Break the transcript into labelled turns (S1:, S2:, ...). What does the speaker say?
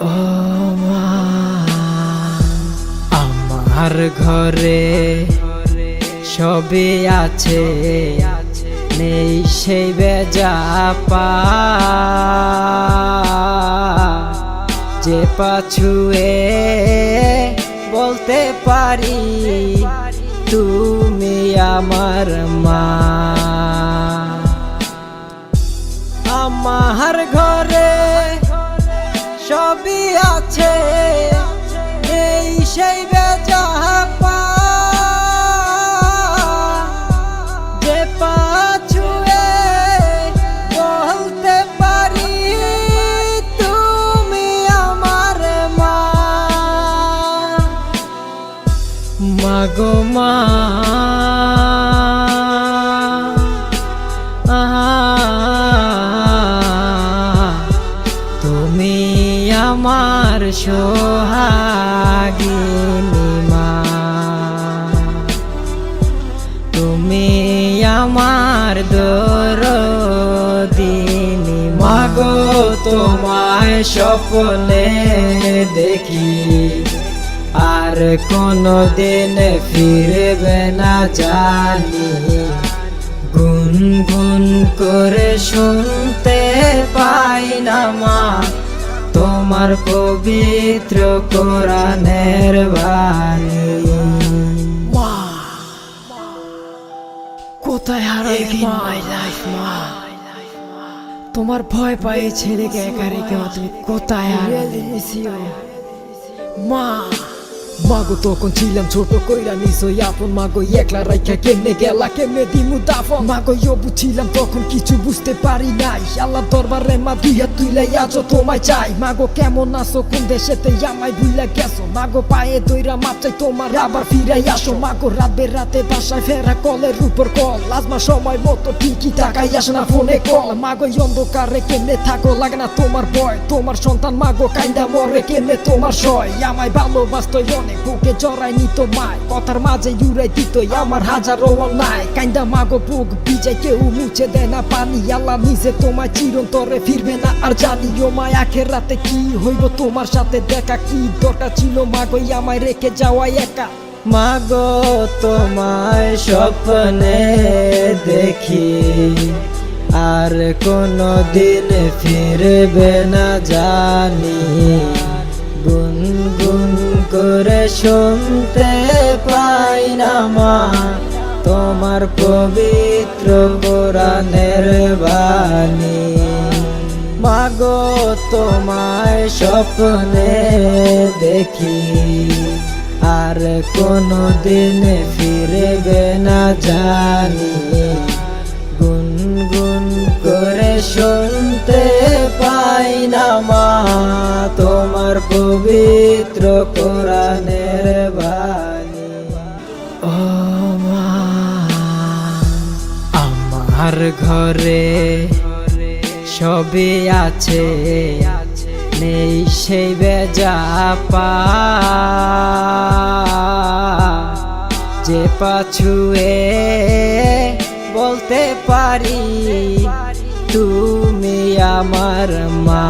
S1: ও আমার ঘরে সবে আছে, নেই সেই বেজা পা। যে পাছুয়ে বলতে পারি, তুমি আমার মা। আমার ঘরে মাগো মা। তুমি আমার সোহাগিনী মা। তুমি আমার দরদিনী মাগো তোমায় স্বপ্নে দেখি। আর কোনো দিন ফিরবে না জানি। গুন গুন করে শুনতে পাই না মা তোমার পবিত্র কোরআনের বাণী।
S2: মা কোথায় হারালে মা? মা। তোমার ভয় পায়ে ছেলেকে একা রেখে তুমি কোথায় হারালে মা। মাগো তখন ছিলাম ছোট কইরা নিছই আপন মাগো একলা রাইখা কেমনে গেলা কেমনে দিমু দাফন মাগো ইয়ো বুঝছিলাম তখন কিছু বুঝতে পারি নাই আল্লাহ দরবারে মা দুইয়া তুইলাই আছো তোমায় চাই মাগো কেমন আছো কোন দেশেতে আমায় ভুইলা গেছো মাগো পায়ে দইরা মাপ চাই তোমার আবার ফিরাই আসো মাগো রাত রাতে বাসায় ফেরা কলের উপর কল লাজমা সময় মতো ঠিকই তাকাই আসো না ফোনে কল মাগো অন্ধকারে কেমনে থাকো লাগে না তোমার ভয় তোমার সন্তান মাগো কাইন্দা মরে কেমনে তোমার সয় আমায় ভালোবাসতো অনেক বুকে জড়াই নিত মায় কথার মাঝে ইউরাই দিত আমার হাজার হাজারো নাই কাইন্দা মাগো বুক বিজয় কেউ মুছে দেয় না পানি। আল্লাহ নিজে তোমায় চিরন্তরে ফিরবে না। আর জানি ও মায়, আখের রাতে কি হইব তোমার সাথে দেখা? কি দরকার ছিল মাগো আমায় রেখে যাওয়াই একা?
S1: মাগো, তোমায় স্বপ্নে দেখি। আর কোনো দিন ফিরবে না জানি। শুনতে পাই না মা। তোমার পবিত্র কোরআনের বাণী। মাগো, তোমায় স্বপ্নে দেখি। আর কোনো দিন ফিরবে না জানি। গুন গুন করে শুনতে পাই না মা। তোমার পবিত্র কোরআনের বাণী। ও মা আমার ঘরে সবই আছে, নেই সেই বেজা পা। যে পাছুয়ে বলতে পারি, তুমি আমার মা।